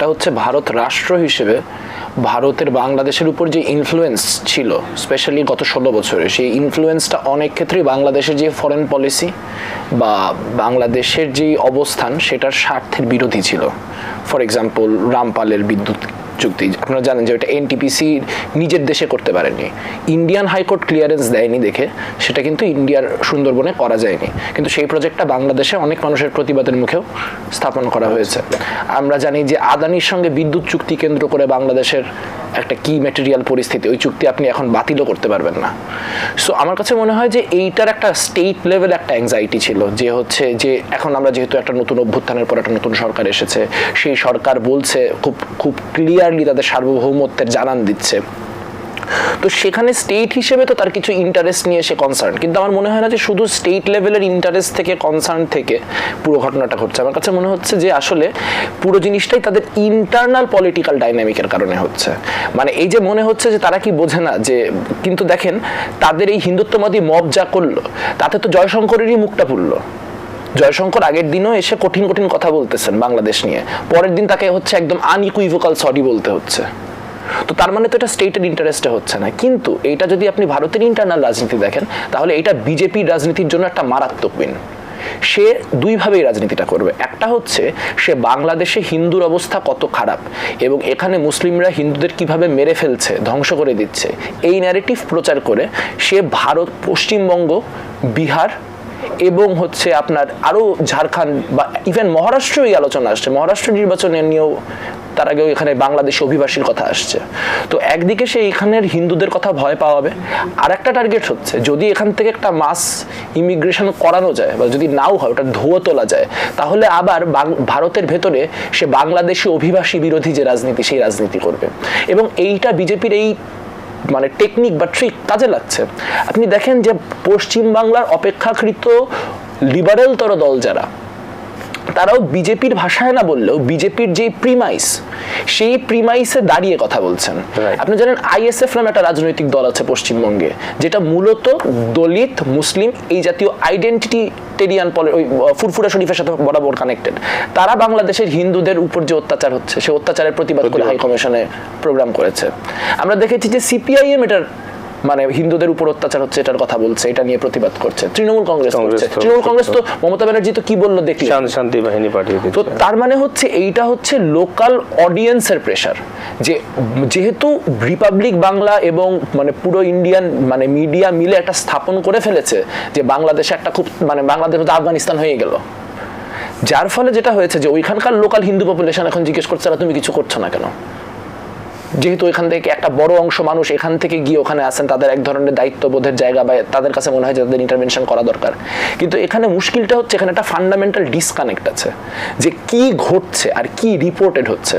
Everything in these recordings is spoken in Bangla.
একটা হচ্ছে ভারত রাষ্ট্র হিসেবে ভারতের বাংলাদেশের উপর যে ইনফ্লুয়েন্স ছিল স্পেশালি গত ষোলো বছরে, সেই ইনফ্লুয়েন্সটা অনেক ক্ষেত্রেই বাংলাদেশের যে ফরেন পলিসি বা বাংলাদেশের যে অবস্থান, সেটার স্বার্থের বিরোধী ছিল। ফর এক্সাম্পল রামপালের বিদ্যুৎ চুক্তি। আপনারা জানেন যে ওটা এনটিপিসি নিজের দেশে করতে পারেনি। ইন্ডিয়ান হাইকোর্ট ক্লিয়ারেন্স দেয়নি দেখে, সেটা কিন্তু ইন্ডিয়ার সুন্দরবনে করা যায়নি। কিন্তু সেই প্রজেক্টটা বাংলাদেশে অনেক মানুষের প্রতিবাদের মুখেও স্থাপন করা হয়েছে। আমরা জানি যে আদানির সঙ্গে বিদ্যুৎ চুক্তি কেন্দ্র করে বাংলাদেশের একটা কি ম্যাটেরিয়াল পরিস্থিতি, ওই চুক্তি আপনি এখন বাতিলও করতে পারবেন না। সো আমার কাছে মনে হয় যে এইটার একটা স্টেট লেভেল একটা অ্যাংজাইটি ছিল, যে হচ্ছে যে এখন আমরা যেহেতু একটা নতুন অভ্যুত্থানের পর একটা নতুন সরকার এসেছে, সেই সরকার বলছে খুব খুব ক্লিয়ারলি তাদের সার্বভৌমত্বের জানান দিচ্ছে। তো সেখানে স্টেট হিসেবে তো তার কিছু ইন্টারেস্ট নিয়ে সে কনসার্ন কিন্তু আমার মনে হয় না যে শুধু স্টেট লেভেলের ইন্টারেস্ট থেকে কনসার্ন থেকে পুরো ঘটনাটা ঘটছে। আমার কাছে মনে হচ্ছে যে আসলে পুরো জিনিসটাই তাদের ইন্টারনাল পলিটিক্যাল ডাইনামিকের কারণে হচ্ছে। মানে এই যে মনে হচ্ছে যে তারা কি বোঝে না যে, কিন্তু দেখেন, তাদের এই হিন্দুত্ববাদী মব যা করল, তাতে তো জয়শঙ্করেরই মুখটা পুরলো জয়শঙ্কর আগের দিনও এসে কঠিন কঠিন কথা বলতেছেন বাংলাদেশ নিয়ে। পরের দিন তাকে হচ্ছে একদম আনইকুইভোকাল সরি বলতে হচ্ছে। তো তার মানে তো এটা স্টেটের ইন্টারেস্টে হচ্ছে না। কিন্তু এটা যদি আপনি ভারতের ইন্টারনাল রাজনীতি দেখেন, তাহলে এটা বিজেপির রাজনীতির জন্য একটা মারাত্মক উইন সে দুইভাবেই রাজনীতিটা করবে। একটা হচ্ছে, সে বাংলাদেশে হিন্দুর অবস্থা কত খারাপ, এবং এখানে মুসলিমরা হিন্দুদের কীভাবে মেরে ফেলছে, ধ্বংস করে দিচ্ছে, এই ন্যারেটিভ প্রচার করে সে ভারত, পশ্চিমবঙ্গ, বিহার এবং হচ্ছে আপনার আরও ঝাড়খণ্ড বা ইভেন মহারাষ্ট্র এই আলোচনা আসছে। মহারাষ্ট্র নির্বাচনে নিয়েও তার আগেও এখানে বাংলাদেশি অভিবাসীর কথা আসছে। তো একদিকে সে এখানের হিন্দুদের কথা ভয় পাওয়া পাওয়াবে আর একটা টার্গেট হচ্ছে, যদি এখান থেকে একটা মাস ইমিগ্রেশন করানো যায় বা যদি নাও হয়, ওটা ধুয়ো তোলা যায়, তাহলে আবার ভারতের ভেতরে সে বাংলাদেশি অভিবাসী বিরোধী যে রাজনীতি, সেই রাজনীতি করবে। এবং এইটা বিজেপির এই মানে টেকনিক বা ট্রিক কাজে লাগছে। আপনি দেখেন যে পশ্চিম বাংলার অপেক্ষাকৃত লিবারেলতর দল যারা তারাও বিজেপির ভাষায় না বললেও বিজেপির যে প্রিমাইস সেই প্রিমাইসে দাঁড়িয়ে কথা বলছেন। আপনি জানেন আইএসএফ নামে একটা রাজনৈতিক দল আছে পশ্চিমবঙ্গে যেটা মূলত দলিত মুসলিম এই জাতীয় আইডেন্টিটি টেরিয়ান ওই ফুরফুরা শরীফের সাথে বরাবর কানেক্টেড তারা বাংলাদেশের হিন্দুদের উপর যে অত্যাচার হচ্ছে সে অত্যাচারের প্রতিবাদ করে হাই কমিশনে প্রোগ্রাম করেছে। আমরা দেখেছি যে সিপিআইএম এটার মানে হিন্দুদের উপর অত্যাচার হচ্ছে এটার কথা বলছে এটা নিয়ে প্রতিবাদ করছে। তৃণমূল কংগ্রেস করছে। তৃণমূল কংগ্রেস তো মমতা ব্যানার্জি তো কি বলল দেখলি? শান্তি বাহিনী পাঠিয়ে তো তার মানে হচ্ছে এইটা হচ্ছে লোকাল অডিয়েন্সের প্রেশার যে যেহেতু রিপাবলিক বাংলা এবং মানে পুরো ইন্ডিয়ান মানে মিডিয়া মিলে একটা স্থাপন করে ফেলেছে যে বাংলাদেশে একটা খুব মানে বাংলাদেশ তো আফগানিস্তান হয়ে গেল। যার ফলে যেটা হয়েছে যে ওইখানকার লোকাল হিন্দু পপুলেশন এখন জিজ্ঞেস করছে "আরে তুমি কিছু করছ না কেন? যেহেতু এখান থেকে একটা বড় অংশ মানুষ এখান থেকে গিয়ে ওখানে আসেন তাদের এক ধরনের দায়িত্ববোধের জায়গা বা তাদের কাছে মনে হয় যে তাদের ইন্টারভেনশন করা দরকার। কিন্তু এখানে মুশকিলটা হচ্ছে, এখানে একটা ফান্ডামেন্টাল ডিসকানেক্ট আছে যে কি ঘটছে আর কি রিপোর্টেড হচ্ছে।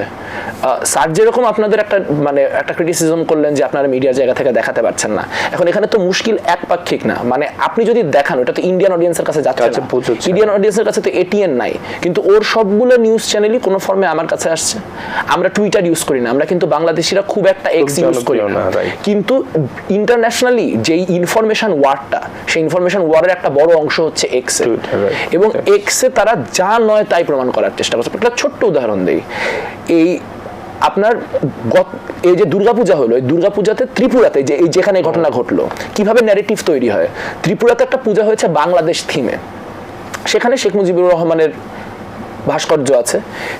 স্যার যেরকম আপনাদের একটা মানে একটা ক্রিটিসিজম করলেন যে আপনারা মিডিয়ার জায়গা থেকে দেখাতে পারছেন না। এখন এখানে তো মুশকিল একপাক্ষিক না। মানে আপনি যদি দেখান ওটা তো ইন্ডিয়ান অডিয়েন্সের কাছে যাচ্ছে। ইন্ডিয়ান অডিয়েন্সের কাছে তো এটিএন নাই। কিন্তু ওর সবগুলো নিউজ চ্যানেলই কোনো ফর্মে আমার কাছে আসছে। আমরা টুইটার ইউজ করি না। আমরা কিন্তু বাংলাদেশিরা খুব একটা এক্স ইউজ করি না। কিন্তু ইন্টারন্যাশনালি যেই ইনফরমেশন ওয়ারটা সেই ইনফরমেশন ওয়ারের একটা বড় অংশ হচ্ছে এক্সে. এবং এক্সে তারা যা নয় তাই প্রমাণ করার চেষ্টা করছে। একটা ছোট্ট উদাহরণ দেই। এই আপনার এই যে দুর্গাপূজা হলো এই দুর্গাপূজাতে ত্রিপুরাতে যে এই যেখানে ঘটনা ঘটলো কীভাবে ন্যারেটিভ তৈরি হয়? ত্রিপুরাতে একটা পূজা হয়েছে বাংলাদেশ থিমে সেখানে শেখ মুজিবুর রহমানের ভাস্কর্য আছে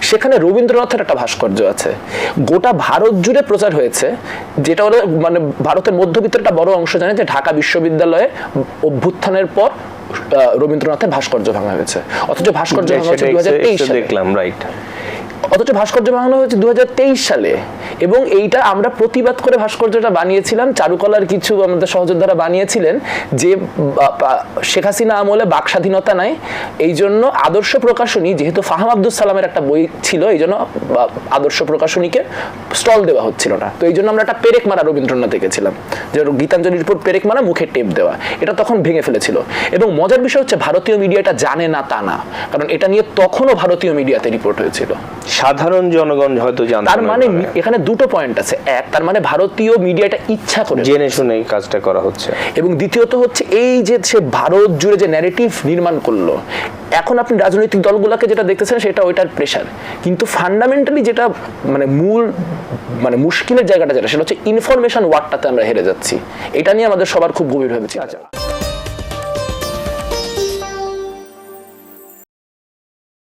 সেখানে রবীন্দ্রনাথের একটা ভাস্কর্য আছে। গোটা ভারত জুড়ে প্রচার হয়েছে যেটা হলো মানে ভারতের মধ্যবিত্তের একটা বড় অংশ জানে যে ঢাকা বিশ্ববিদ্যালয়ে অভ্যুত্থানের পর রবীন্দ্রনাথের ভাস্কর্য ভাঙা হয়েছে। অথচ ভাস্কর্য ভাঙা হয়েছে দু হাজার তেইশ দেখলাম রাইট অথচ ভাস্কর্য বানানো হয়েছে দু হাজার তেইশ সালে। এবং এইটা আমরা প্রতিবাদ করে ভাস্কর্যটা বানিয়েছিলাম। চারুকলার কিছু আমাদের সহযোদ্ধারা বানিয়েছিলেন যে শেখ হাসিনা আমলে বাক স্বাধীনতা নাই এই জন্য আদর্শ প্রকাশনী যেহেতু ফাহাম আব্দুল সালামের একটা বই ছিল এই জন্য আদর্শ প্রকাশনীকে স্টল দেওয়া হচ্ছিল না। তো এই জন্য আমরা একটা পেরেক মারা রবীন্দ্রনাথ দেখেছিলাম যে গীতাঞ্জলির উপর পেরেক মারা মুখে টেপ দেওয়া এটা তখন ভেঙে ফেলেছিল। এবং মজার বিষয় হচ্ছে ভারতীয় মিডিয়াটা জানে না তা না কারণ এটা নিয়ে তখনও ভারতীয় মিডিয়াতে রিপোর্ট হয়েছিল। সাধারণ জনগণ হয়তো জানতো তার মানে এখানে দুটো পয়েন্ট আছে। এক তার মানে ভারতীয় মিডিয়াটা ইচ্ছা করে জেনে শুনেই কাজটা করা হচ্ছে। এবং দ্বিতীয়ত হচ্ছে এই যে সে ভারত জুড়ে যে ন্যারেটিভ নির্মাণ করল এখন আপনি রাজনৈতিক দলগুলোকে যেটা দেখতেছেন সেটা ওইটার প্রেশার কিন্তু ফান্ডামেন্টালি যেটা মানে মূল মানে মুশকিলের জায়গাটা যেটা সেটা হচ্ছে ইনফরমেশন ওয়ার্ডটাতে আমরা হেরে যাচ্ছি। এটা নিয়ে আমাদের সবার খুব গভীরভাবে চিন্তা